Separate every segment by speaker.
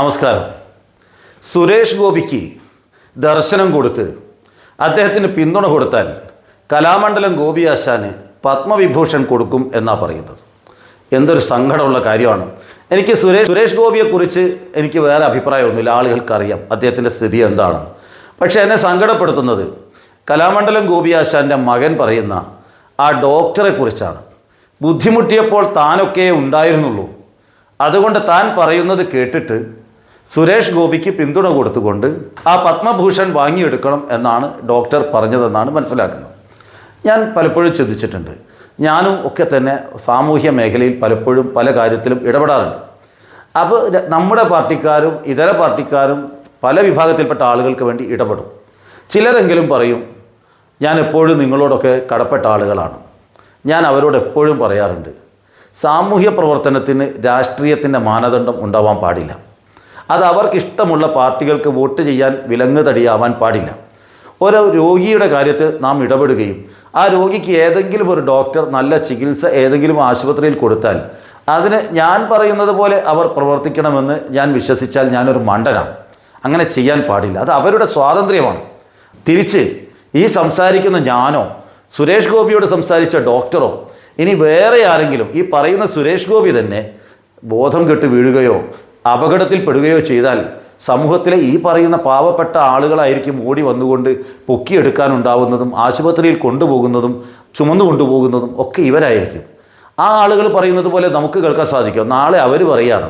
Speaker 1: നമസ്കാരം. സുരേഷ് ഗോപിക്ക് ദർശനം കൊടുത്ത് അദ്ദേഹത്തിന് പിന്തുണ കൊടുത്താൽ കലാമണ്ഡലം ഗോപി ആശാന് പത്മവിഭൂഷൺ കൊടുക്കും എന്നാണ് പറയുന്നത്. എന്തൊരു സങ്കടമുള്ള കാര്യമാണ്. എനിക്ക് സുരേഷ് സുരേഷ് ഗോപിയെക്കുറിച്ച് എനിക്ക് വേറെ അഭിപ്രായമൊന്നുമില്ല. ആളുകൾക്കറിയാം അദ്ദേഹത്തിന്റെ സ്ഥിതി എന്താണ്. പക്ഷേ എന്നെ സങ്കടപ്പെടുത്തുന്നത് കലാമണ്ഡലം ഗോപി ആശാന്റെ മകൻ പറയുന്ന ആ ഡോക്ടറെ കുറിച്ചാണ്. ബുദ്ധിമുട്ടിയപ്പോൾ താനൊക്കെ ഉണ്ടായിരുന്നുള്ളൂ. അതുകൊണ്ട് താൻ പറയുന്നത് കേട്ടിട്ട് സുരേഷ് ഗോപിക്ക് പിന്തുണ കൊടുത്തുകൊണ്ട് ആ പത്മഭൂഷൺ വാങ്ങിയെടുക്കണം എന്നാണ് ഡോക്ടർ പറഞ്ഞതെന്നാണ് മനസ്സിലാക്കുന്നത്. ഞാൻ പലപ്പോഴും ചിന്തിച്ചിട്ടുണ്ട്. ഞാനും ഒക്കെ തന്നെ സാമൂഹ്യ മേഖലയിൽ പലപ്പോഴും പല കാര്യത്തിലും ഇടപെടാറുണ്ട്. അപ്പോൾ നമ്മുടെ പാർട്ടിക്കാരും ഇതര പാർട്ടിക്കാരും പല വിഭാഗത്തിൽപ്പെട്ട ആളുകൾക്ക് വേണ്ടി ഇടപെടും. ചിലരെങ്കിലും പറയും ഞാൻ എപ്പോഴും നിങ്ങളോടൊക്കെ കടപ്പെട്ട ആളുകളാണ്. ഞാൻ അവരോട് എപ്പോഴും പറയാറുണ്ട്. സാമൂഹ്യ പ്രവർത്തനത്തിന് രാഷ്ട്രീയത്തിന്റെ മാനദണ്ഡം ഉണ്ടാവാൻ പാടില്ല. അത് അവർക്കിഷ്ടമുള്ള പാർട്ടികൾക്ക് വോട്ട് ചെയ്യാൻ വിലങ്ങ് തടിയാവാൻ പാടില്ല. ഓരോ രോഗിയുടെ കാര്യത്തിൽ നാം ഇടപെടുകയും ആ രോഗിക്ക് ഏതെങ്കിലും ഒരു ഡോക്ടർ നല്ല ചികിത്സ ഏതെങ്കിലും ആശുപത്രിയിൽ കൊടുത്താൽ അതിന് ഞാൻ പറയുന്നത് പോലെ അവർ പ്രവർത്തിക്കണമെന്ന് ഞാൻ വിശ്വസിച്ചാൽ ഞാനൊരു മണ്ടനാണ്. അങ്ങനെ ചെയ്യാൻ പാടില്ല. അത് അവരുടെ സ്വാതന്ത്ര്യമാണ്. തിരിച്ച് ഈ സംസാരിക്കുന്ന ഞാനോ സുരേഷ് ഗോപിയോട് സംസാരിച്ച ഡോക്ടറോ ഇനി വേറെ ആരെങ്കിലും ഈ പറയുന്ന സുരേഷ് ഗോപി തന്നെ ബോധം കെട്ട് വീഴുകയോ അപകടത്തിൽപ്പെടുകയോ ചെയ്താൽ സമൂഹത്തിലെ ഈ പറയുന്ന പാവപ്പെട്ട ആളുകളായിരിക്കും ഓടി വന്നുകൊണ്ട് പൊക്കിയെടുക്കാനുണ്ടാവുന്നതും ആശുപത്രിയിൽ കൊണ്ടുപോകുന്നതും ചുമന്നു കൊണ്ടുപോകുന്നതും ഒക്കെ ഇവരായിരിക്കും. ആ ആളുകൾ പറയുന്നത് പോലെ നമുക്ക് കേൾക്കാൻ സാധിക്കും. നാളെ അവർ പറയുകയാണ്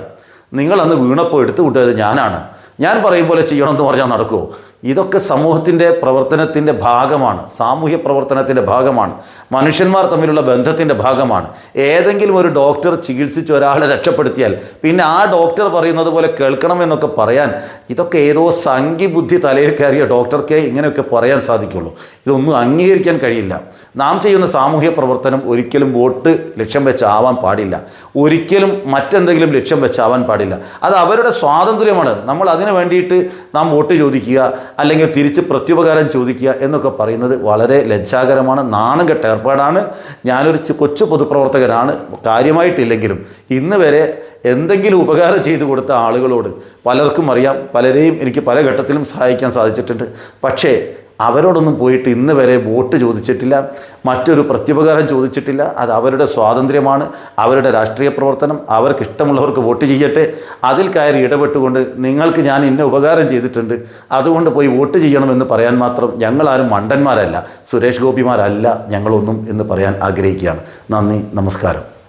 Speaker 1: നിങ്ങൾ അന്ന് വീണപ്പോൾ എടുത്തു വിട്ടത് ഞാനാണ്. ഞാൻ പറയും പോലെ ചെയ്യണമെന്ന് പറഞ്ഞാൽ നടക്കുമോ ഇതൊക്കെ സമൂഹത്തിന്റെ പ്രവർത്തനത്തിന്റെ ഭാഗമാണ് സാമൂഹ്യ പ്രവർത്തനത്തിന്റെ ഭാഗമാണ്. മനുഷ്യന്മാർ തമ്മിലുള്ള ബന്ധത്തിന്റെ ഭാഗമാണ്. ഏതെങ്കിലും ഒരു ഡോക്ടർ ചികിത്സിച്ച് ഒരാളെ രക്ഷപ്പെടുത്തിയാൽ പിന്നെ ആ ഡോക്ടർ പറയുന്നത് പോലെ കേൾക്കണമെന്നൊക്കെ പറയാൻ ഇതൊക്കെ ഏതോ സംഖ്യബുദ്ധി തലയിൽ കയറിയ ഡോക്ടർക്കേ ഇങ്ങനെയൊക്കെ പറയാൻ സാധിക്കുള്ളൂ. ഇതൊന്നും അംഗീകരിക്കാൻ കഴിയില്ല. നാം ചെയ്യുന്ന സാമൂഹ്യ പ്രവർത്തനം ഒരിക്കലും വോട്ട് ലക്ഷ്യം വെച്ചാവാൻ പാടില്ല. ഒരിക്കലും മറ്റെന്തെങ്കിലും ലക്ഷ്യം വെച്ചാവാൻ പാടില്ല. അത് അവരുടെ സ്വാതന്ത്ര്യമാണ്. നമ്മൾ അതിനു വേണ്ടിയിട്ട് നാം വോട്ട് ചോദിക്കുക അല്ലെങ്കിൽ തിരിച്ച് പ്രത്യുപകാരം ചോദിക്കുക എന്നൊക്കെ പറയുന്നത് വളരെ ലജ്ജാകരമാണ് നാണം കെട്ട ഏർപ്പാടാണ്. ഞാനൊരു കൊച്ചു പൊതുപ്രവർത്തകനാണ്. കാര്യമായിട്ടില്ലെങ്കിലും ഇന്ന് വരെ എന്തെങ്കിലും ഉപകാരം ചെയ്തു കൊടുത്ത ആളുകളോട് പലർക്കും അറിയാം. പലരെയും എനിക്ക് പല ഘട്ടത്തിലും സഹായിക്കാൻ സാധിച്ചിട്ടുണ്ട്. പക്ഷേ അവരോടൊന്നും പോയിട്ട് ഇന്ന് വരെ വോട്ട് ചോദിച്ചിട്ടില്ല മറ്റൊരു പ്രത്യുപകാരം ചോദിച്ചിട്ടില്ല. അത് അവരുടെ സ്വാതന്ത്ര്യമാണ് അവരുടെ രാഷ്ട്രീയ പ്രവർത്തനം അവർക്ക് ഇഷ്ടമുള്ളവർക്ക് വോട്ട് ചെയ്യട്ടെ. അതിൽ കയറി ഇടപെട്ടുകൊണ്ട് നിങ്ങൾക്ക് ഞാൻ ഇന്ന ഉപകാരം ചെയ്തിട്ടുണ്ട് അതുകൊണ്ട് പോയി വോട്ട് ചെയ്യണമെന്ന് പറയാൻ മാത്രം ഞങ്ങളാരും മണ്ടന്മാരല്ല. സുരേഷ് ഗോപിമാരല്ല ഞങ്ങളൊന്നും എന്ന് പറയാൻ ആഗ്രഹിക്കുകയാണ്. നന്ദി നമസ്കാരം.